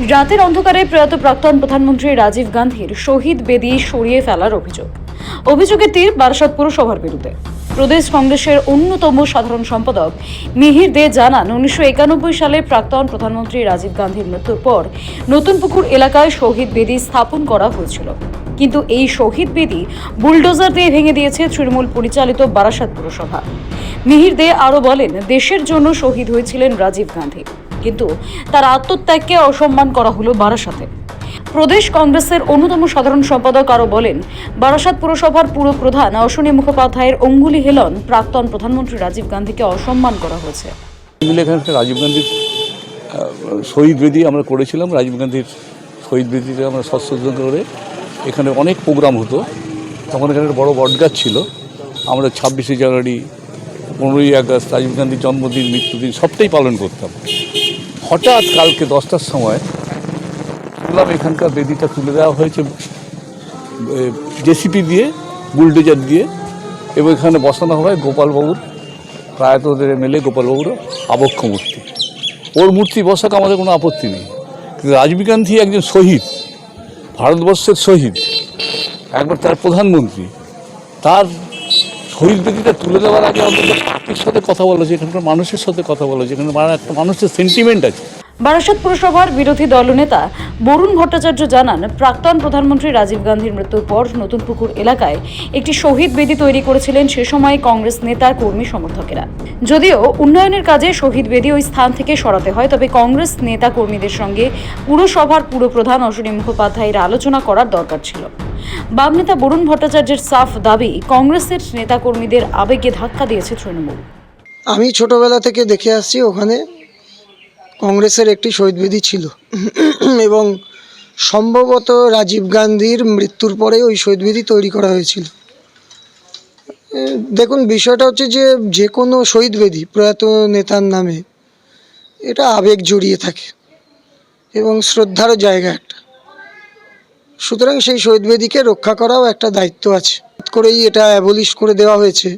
রাতের অন্ধকারে প্রয়াত প্রাক্তন প্রধানমন্ত্রী রাজীব গান্ধীর শহীদ বেদি সরিয়ে ফেলার অভিযোগ। অভিযোগের তীর বারাসাত পুরসভার বিরুদ্ধে। প্রদেশ কংগ্রেসের অন্যতম সাধারণ সম্পাদক মিহির দে জানান, উনিশশো একানব্বই সালে প্রাক্তন প্রধানমন্ত্রী রাজীব গান্ধীর মৃত্যুর পর নতুন পুকুর এলাকায় শহীদ বেদি স্থাপন করা হয়েছিল। কিন্তু এই শহীদ বেদি বুলডোজার দিয়ে ভেঙে দিয়েছে তৃণমূল পরিচালিত বারাসাত পুরসভা। মিহির দে আরও বলেন, দেশের জন্য শহীদ হয়েছিলেন রাজীব গান্ধী। কিন্তু তার আত্মত্যাগকে অসম্মান করা হলো বারাসাতে। প্রদেশ কংগ্রেসের অন্যতম সাধারণ সম্পাদক আরও বলেন, বারাসাত পুরসভার পুর প্রধান অশ্বনী মুখোপাধ্যায়ের অঙ্গুলি হেলন প্রাক্তন প্রধানমন্ত্রী রাজীব গান্ধীকে অসম্মান করা হয়েছে। রাজীব গান্ধীর শহীদ বেদি আমরা করেছিলাম, রাজীব গান্ধীর শহীদ বেদিতে আমরা সশ্রদ্ধ করে এখানে অনেক প্রোগ্রাম হতো। তখন এখানে বড় বটগাছ ছিল। আমরা ছাব্বিশে জানুয়ারি, পনেরোই আগস্ট রাজীব গান্ধীর জন্মদিন, মৃত্যুদিন সবটাই পালন করতাম। হঠাৎ কালকে দশটার সময় শুনলাম এখানকার বেদিটা তুলে দেওয়া হয়েছে জেসিপি দিয়ে, বুলডোজার দিয়ে, এবং এখানে বসানো হয় গোপালবাবুর, প্রায়ত ওদের এমএলএ গোপালবাবুর আবক্ষ মূর্তি। ওর মূর্তি বসাক আমাদের কোনো আপত্তি নেই। কিন্তু রাজীব গান্ধী একজন শহীদ, ভারতবর্ষের শহীদ, একবার তার প্রধানমন্ত্রী, তার শহীদ বেদিটা তুলে দেওয়ার আগে অন্তত পার্টির সাথে কথা বলা, যেখানকার এখানকার মানুষের সাথে কথা বলা হয়েছে এখানে একটা মানুষের সেন্টিমেন্ট আছে। বারাসাত পুরসভার বিরোধী দলনেতা বরুণ ভট্টাচার্য জানান, প্রাক্তন প্রধানমন্ত্রী রাজীব গান্ধীর মৃত্যুর পর নতুন পুকুর এলাকায় একটি শহীদ বেদি তৈরি করেছিলেন সে সময় কংগ্রেস নেতা কর্মী সমর্থকেরা। যদিও উন্নয়নের কাজে শহীদ বেদি ওই স্থান থেকে সরাতে হয়, তবে কংগ্রেস নেতা কর্মীদের সঙ্গে পুরসভার পুরপ্রধান অশ্বনী মুখোপাধ্যায়ের আলোচনা করার দরকার ছিল। বাম নেতা বরুণ ভট্টাচার্যের সাফ দাবি, কংগ্রেসের নেতাকর্মীদের আবেগে ধাক্কা দিয়েছে তৃণমূল। আমি ছোটবেলা থেকে দেখে আসছি ওখানে কংগ্রেসের একটি শহীদ বেদি ছিল। এবং সম্ভবত রাজীব গান্ধীর মৃত্যুর পরে ওই শহীদ বেদি তৈরি করা হয়েছিল। দেখুন, বিষয়টা হচ্ছে যে যে কোনো শহীদ বেদি প্রয়াত নেতার নামে এটা আবেগ জড়িয়ে থাকে এবং শ্রদ্ধারও জায়গা একটা। সুতরাং সেই শহীদ বেদিকে রক্ষা করাও একটা দায়িত্ব আছে। করেই এটা অ্যাবলিশ করে দেওয়া হয়েছে।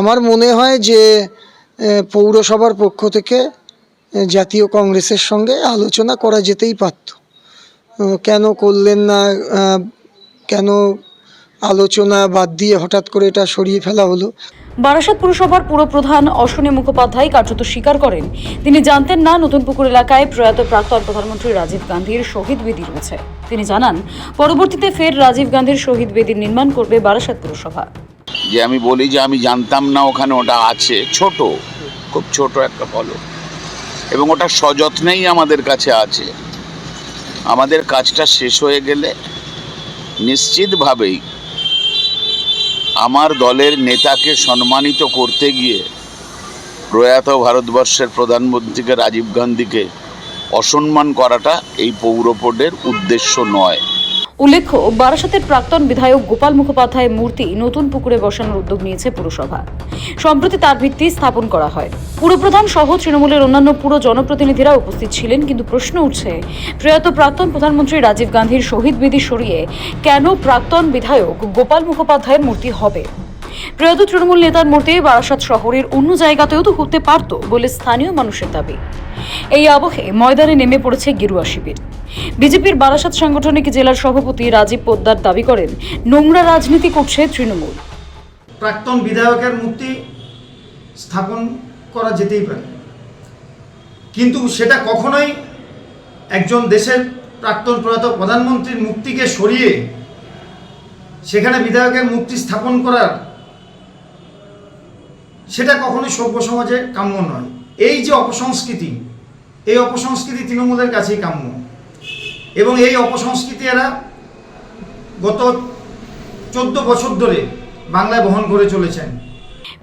আমার মনে হয় যে পৌরসভার পক্ষ থেকে জাতীয় কংগ্রেসের সঙ্গে আলোচনা করা যেতেই পারত। কেন করলেন না কেন আলোচনা বাদ দিয়ে হঠাৎ করে এটা সরিয়ে ফেলা হলো? বারাসাত পুরসভার পুরপ্রধান অশ্বনী মুখোপাধ্যায় কার্যত স্বীকার করেন। তিনি জানতেন না নতুন পুকুর এলাকায় প্রয়াত প্রাক্তন প্রধানমন্ত্রী রাজীব গান্ধীর শহীদ বেদি রয়েছে। তিনি জানান পরবর্তীতে ফের রাজীব গান্ধীর শহীদ বেদি নির্মাণ করবে বারাসাত পুরসভা। যে আমি বলি যে আমি জানতাম না ওখানে ওটা আছে ছোট খুব ছোট একটা ফলক। এবং ওটা সযত্নেই আমাদের কাছে আছে। আমাদের কাজটা শেষ হয়ে গেলে নিশ্চিতভাবেই আমার দলের নেতাকে সম্মানিত করতে গিয়ে প্রয়াত ভারতবর্ষের প্রধানমন্ত্রীকে রাজীব গান্ধীকে অসম্মান করাটা এই পৌরপোর্ডের উদ্দেশ্য নয়। উল্লেখ্য, বারাসাতের প্রাক্তন বিধায়ক গোপাল মুখোপাধ্যায়ের মূর্তি নতুন পুকুরে বসানোর উদ্যোগ নিয়েছে পুরসভা। সম্প্রতি তার ভিত্তি স্থাপন করা হয়। পুরপ্রধান সহ তৃণমূলের অন্যান্য পুরো জনপ্রতিনিধিরা উপস্থিত ছিলেন, কিন্তু প্রশ্ন উঠছে, প্রয়াত প্রাক্তন প্রধানমন্ত্রী রাজীব গান্ধীর শহীদ বিধি সরিয়ে কেন প্রাক্তন বিধায়ক গোপাল মুখোপাধ্যায়ের মূর্তি হবে? প্রয়াত তৃণমূল নেতার মূর্তি বারাসাত শহরের অন্য জায়গাতেও তো হতে পারত বলে স্থানীয় মানুষের দাবি। এই আবহে ময়দানে নেমে পড়েছে গেরুয়া শিবির। বিজেপির বারাসাত সাংগঠনিক জেলার সভাপতি রাজীব পোদ্দার দাবি করেন, নোংরা রাজনীতি করছে তৃণমূল। প্রাক্তন বিধায়কের মূর্তি স্থাপন করা যেতেই পারে। কিন্তু সেটা কখনোই একজন দেশের প্রাক্তন প্রয়াত প্রধানমন্ত্রীর মুক্তিকে সরিয়ে সেখানে বিধায়কের মুক্তি স্থাপন করার সেটা কখনোই সভ্য সমাজে কাম্য নয়। এই যে অপসংস্কৃতি, এই অপসংস্কৃতি তৃণমূলের কাছেই কাম্য। এবং এই অপসংস্কৃতি এরা গত চোদ্দ বছর ধরে বাংলায় বহন করে চলেছেন।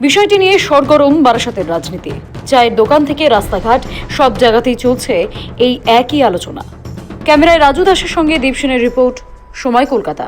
বিষয়টি নিয়ে সরগরম বারাসাতের রাজনীতি। চায়ের দোকান থেকে রাস্তাঘাট, সব জায়গাতেই চলছে এই একই আলোচনা। ক্যামেরায় রাজু দাসের সঙ্গে দীপসেনের রিপোর্ট, সময় কলকাতা।